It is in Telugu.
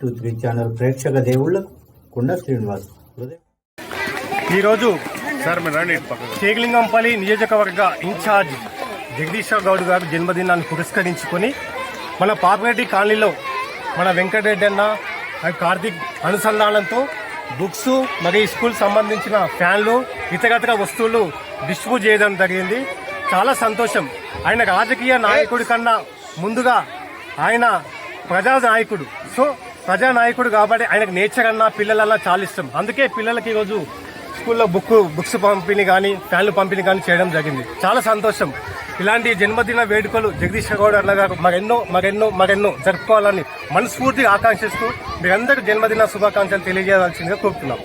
త్రీ ఛానల్ ప్రేక్షక దేవుళ్ళకు కుండ శ్రీనివాస్ ఈరోజు సార్ రండి నియోజకవర్గ ఇన్ఛార్జ్ జగదీశ్వర్ గౌడ్ గారు జన్మదినాన్ని పురస్కరించుకొని మన పాపిరెడ్డి కాలనీలో మన వెంకటరెడ్డి అన్న కార్తీక్ అనుసంధానంతో బుక్స్ మరియు స్కూల్ సంబంధించిన ఫ్యాన్లు ఇతరతర వస్తువులు డిస్ట్రిబ్యూట్ చేయడం జరిగింది. చాలా సంతోషం. ఆయన రాజకీయ నాయకుడి కన్నా ముందుగా ఆయన ప్రజా నాయకుడు సో ప్రజా నాయకుడు కాబట్టి ఆయనకు నేచర్ అన్న పిల్లలన్నా చాలా ఇష్టం. అందుకే పిల్లలకి ఈరోజు స్కూల్లో బుక్ బుక్స్ పంపిణీ కానీ ఫ్యాన్లు పంపిణీ కానీ చేయడం జరిగింది. చాలా సంతోషం. ఇలాంటి జన్మదిన వేడుకలు జగదీష్ గౌడ్ అన్న గారు మరెన్నో మరెన్నో మరెన్నో జరుపుకోవాలని మనస్ఫూర్తిగా ఆకాంక్షిస్తూ మీరందరూ జన్మదిన శుభాకాంక్షలు తెలియజేయాల్సిందిగా కోరుతున్నాం.